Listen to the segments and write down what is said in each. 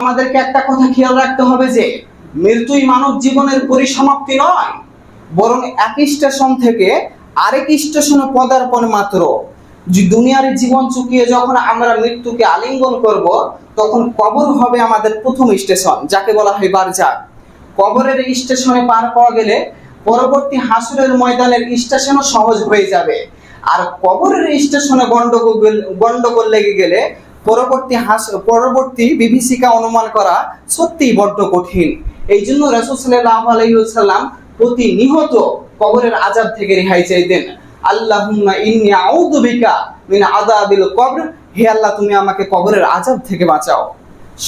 আমাদেরকে একটা কথা খেয়াল রাখতে হবে যে, মৃত্যুই মানব জীবনের পরিসমাপ্তি নয়, বরং এক স্টেশন থেকে আরেক স্টেশনে পদার্পণ মাত্র। দুনিয়ার জীবন চুকিয়ে যখন আমরা মৃত্যুকে আলিঙ্গন করব, তখন কবর হবে আমাদের প্রথম স্টেশন যাকে বলা হয় বারজাক কবরের স্টেশনে পার পাওয়া গেলে পরবর্তী হাসুরের ময়দানের স্টেশনও সহজ হয়ে যাবে। আর কবরের স্টেশনে গন্ডগোল গন্ডগোল লেগে গেলে পরবর্তী হাস, পরবর্তী বিভীষিকা অনুমান করা সত্যিই বড্ড কঠিন। এই জন্য রসুল সাল্লাহ আলাইসাল্লাম প্রতি নিহত কবরের আজাব থেকে রেহাই চাইতেন। আল্লাহুম্মা ইন্নী মিন আযাবিল কবর, হে আল্লাহ, তুমি আমাকে কবরের আজাব থেকে বাঁচাও।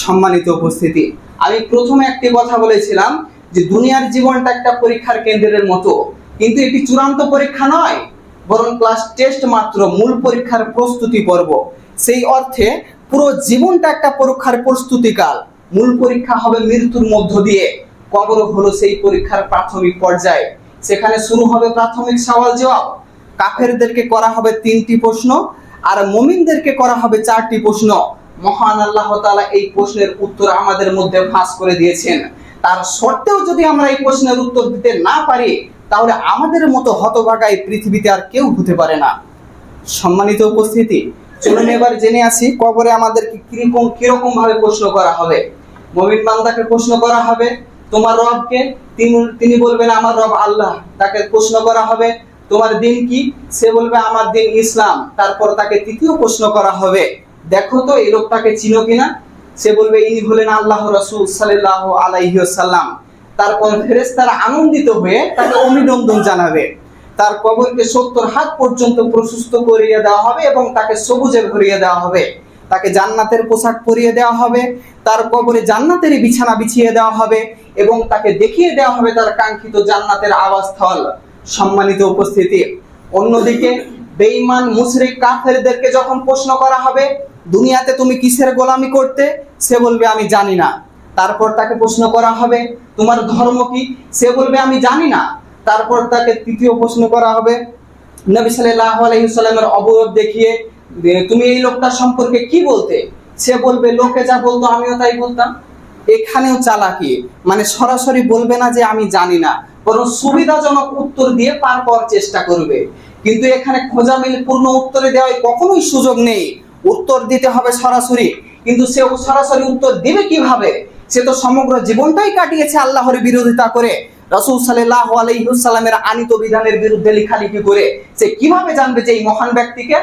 সম্মানিত উপস্থিতি, আমি প্রথমে একটি কথা বলেছিলাম যে দুনিয়ার জীবনটা একটা পরীক্ষার কেন্দ্রের মতো, কিন্তু এটি চূড়ান্ত পরীক্ষা নয়, বরং ক্লাস টেস্ট মাত্র মূল পরীক্ষার প্রস্তুতি পর্ব। সেই অর্থে পুরো জীবনটা একটা পরীক্ষার প্রস্তুতিকাল। মূল পরীক্ষা হবে মৃত্যুর মধ্য দিয়ে। কবর হলো সেই পরীক্ষার প্রাথমিক পর্যায়ে। সেখানে শুরু হবে প্রাথমিক সওয়াল জবাব। কাফেরদেরকে করা হবে তিনটি প্রশ্ন, আর মুমিনদেরকে করা হবে চারটি প্রশ্ন। মহান আল্লাহ তাআলা এই প্রশ্নের উত্তর আমাদের মধ্যে ফাঁস করে দিয়েছেন। তার সত্ত্বেও যদি আমরা এই প্রশ্নের উত্তর দিতে না পারি, তাহলে আমাদের মতো হতভাগা এই পৃথিবীতে আর কেউ হতে পারে না। সম্মানিত উপস্থিতি চলুন এবার জেনে আসি, কবরে আমাদেরকে কীরকম কীরকম ভাবে প্রশ্ন করা হবে। মমিন বান্দাকে প্রশ্ন করা হবে, তোমার রবকে? তিনি তিনি বলবেন, আমার রব আল্লাহ। তাকে প্রশ্ন করা হবে, তোমার দিন কি? সে বলবে, আমার দিন ইসলাম। তারপর তাকে তৃতীয় প্রশ্ন করা হবে, দেখো তো এই লোকটাকে চিনো কিনা? সে বলবে, ইনি হলেন আল্লাহ রসুল সাল্লাহ আলাইহি সাল্লাম তারপর ফেরেশতারা আনন্দিত হয়ে তাকে অভিনন্দন জানাবে। তার কবরকে সত্তর হাত পর্যন্ত প্রশস্ত করিয়ে দেওয়া হবে এবং তাকে সবুজে ভরিয়ে দেওয়া হবে। তাকে জান্নাতের পোশাক পরিয়ে দেওয়া হবে, তার কবরে জান্নাতেরই বিছানা বিছিয়ে দেওয়া হবে এবং তাকে দেখিয়ে দেওয়া হবে তার কাঙ্ক্ষিত জান্নাতের আবাসস্থল। সম্মানিত উপস্থিতি, অন্যদিকে বেঈমান, মুশরিক, কাফেরদেরকে যখন প্রশ্ন করা হবে, দুনিয়াতে তুমি কিসের গোলামি করতে? সে বলবে, আমি জানি না। তারপর তাকে প্রশ্ন করা হবে, তোমার ধর্ম কি? সে বলবে, আমি জানি না। তারপর তাকে তৃতীয় প্রশ্ন করা হবে, নবী সাল্লাল্লাহু আলাইহি সাল্লামের অবয়ব দেখিয়ে তুমি এই লোকটার সম্পর্কে কি বলতে? সে বলবে, লোকে যা বলতো আমিও তাই বলতাম। এখানেও চালাকি মানে সরাসরি বলবে না যে আমি জানি না, বরং সুবিধাজনক উত্তর দিয়ে পার পাওয়ার চেষ্টা করবে। কিন্তু এখানে খোঁজা মিল পূর্ণ উত্তরে দেওয়ার কখনোই সুযোগ নেই। উত্তর দিতে হবে সরাসরি, কিন্তু সে সরাসরি উত্তর দিবে কীভাবে? সে তো সমগ্র জীবনটাই কাটিয়েছে আল্লাহর বিরোধিতা করে। রসুল সাল্লাহ আলাইসাল্লামের আনিত বিধানের বিরুদ্ধে লেখালেখি করে সে কীভাবে জানবে যে এই মহান ব্যক্তিকে?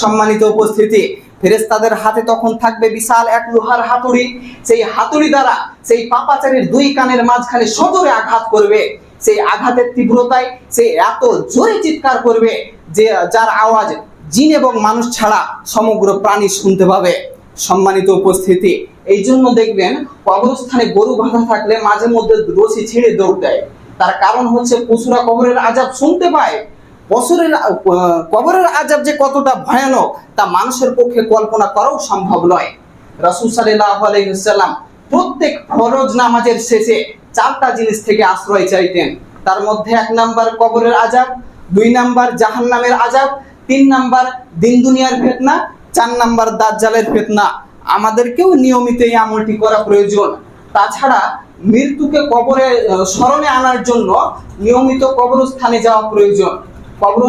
সম্মানিত উপস্থিতি ফেরেস্তাদের হাতে তখন থাকবে বিশাল এক লোহার হাতুড়ি। সেই হাতুড়ি দ্বারা সেই পাপাচারীর দুই কানের মাঝখানে সজোরে আঘাত করবে। সেই আঘাতের তীব্রতায় সে এত জোরে চিৎকার করবে যে যার আওয়াজ জিন এবং মানুষ ছাড়া সমগ্র প্রাণী শুনতে পাবে। সম্মানিত উপস্থিতি এই জন্য দেখবেন কবরস্থানে গরু বাঁধা থাকলে মাঝে মধ্যে রশি ছেড়ে দৌড় দেয়। তার কারণ হচ্ছে পশুরা কবরের আজাব শুনতে পায়। পশুরের কবরের আজাব যে কতটা ভয়ানক, তা মানুষের পক্ষে কল্পনা করাও সম্ভব নয়। রাসূল ওয়াসাল্লাম প্রত্যেক ফরজ নামাজের শেষে চারটা জিনিস থেকে আশ্রয় চাইতেন। তার মধ্যে এক নাম্বার কবরের আজাব, দুই নাম্বার জাহান্নামের আজাব, তিন নাম্বার দিন দুনিয়ার ফেতনা, চার নাম্বার দাজ্জালের ফেতনা। আমাদেরকেও নিয়মিত এই আমলটি করা প্রয়োজন। তাছাড়া মৃত্যুকে কবরে স্মরণে আনার জন্য নিয়মিত কবরস্থানে যাওয়া প্রয়োজন। কবর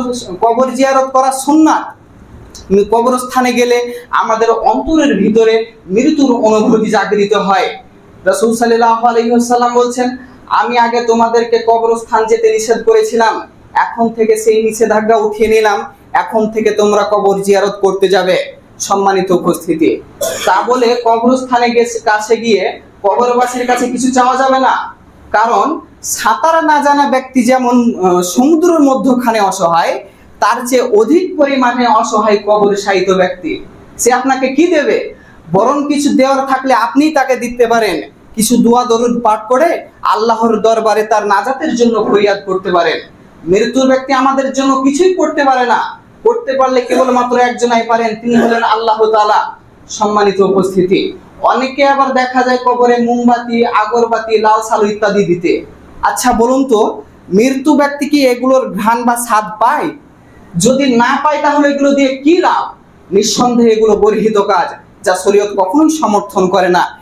কবর জিয়ারত করা সুন্নাত। কবরস্থানে গেলে আমাদের অন্তরের ভিতরে মৃত্যুর অনুভূতি জাগৃত হয়। রসুল সাল্লাহ আলহিহাল্লাম বলছেন, আমি আগে তোমাদেরকে কবরস্থান যেতে নিষেধ করেছিলাম। এখন থেকে সেই নিষেধাজ্ঞা উঠিয়ে নিলাম। এখন থেকে তোমরা কবর জিয়ারত করতে যাবে। সম্মানিত উপস্থিতি। তা বলে কবরস্থানে কাছে গিয়ে কবরবাসীর কাছে কিছু চাওয়া যাবে না? কারণ সাঁতার না জানা ব্যক্তি যেমন সমুদ্রের মধ্যখানে অসহায়, তার চেয়ে অধিক পরিমাণে অসহায় কবর সাহিত ব্যক্তি। সে আপনাকে কি দেবে? বরং কিছু দেওয়ার থাকলে আপনিই তাকে দিতে পারেন। কিছু দোয়া দরুদ পাঠ করে আল্লাহর দরবারে তার নাজাতের জন্য ফরিয়াদ করতে পারেন। মৃত্যুর ব্যক্তি আমাদের জন্য কিছুই করতে পারে না। করতে পারলে কেবলমাত্র একজনাই পারেন, তিনি হলেন আল্লাহ তাআলা। সম্মানিত উপস্থিতি। অনেকে আবার দেখা যায় কবরে মোমবাতি, আগরবাতি, লাল সালু ইত্যাদি দিতে। আচ্ছা বলুন তো, মৃত্যু ব্যক্তি কি এগুলোর ঘ্রাণ বা স্বাদ পায়? যদি না পায়, তাহলে এগুলো দিয়ে কি লাভ? নিঃসন্দেহে এগুলো বর্হিত কাজ, যা শরীয়ত কখনোই সমর্থন করে না।